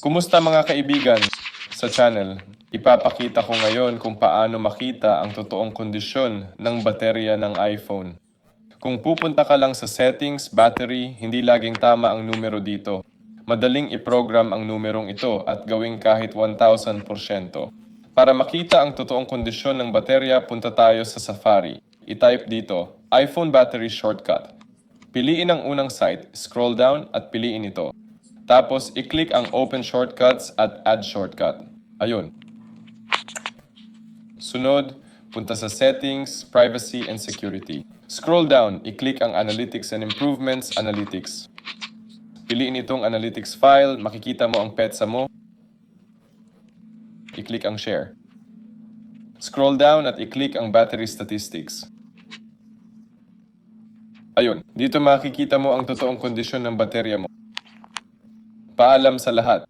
Kumusta mga kaibigan sa channel? Ipapakita ko ngayon kung paano makita ang totoong kondisyon ng baterya ng iPhone. Kung pupunta ka lang sa settings, battery, hindi laging tama ang numero dito. Madaling i-program ang numerong ito at gawing kahit 1000%. Para makita ang totoong kondisyon ng baterya, punta tayo sa Safari. I-type dito, iPhone battery shortcut. Piliin ang unang site, scroll down at piliin ito. Tapos, i-click ang Open Shortcuts at Add Shortcut. Ayun. Sunod, punta sa Settings, Privacy and Security. Scroll down, i-click ang Analytics and Improvements, Analytics. Piliin itong Analytics file, makikita mo ang petsa mo. I-click ang Share. Scroll down at i-click ang Battery Statistics. Ayun, dito makikita mo ang totoong kondisyon ng baterya mo. فأعلم سلهات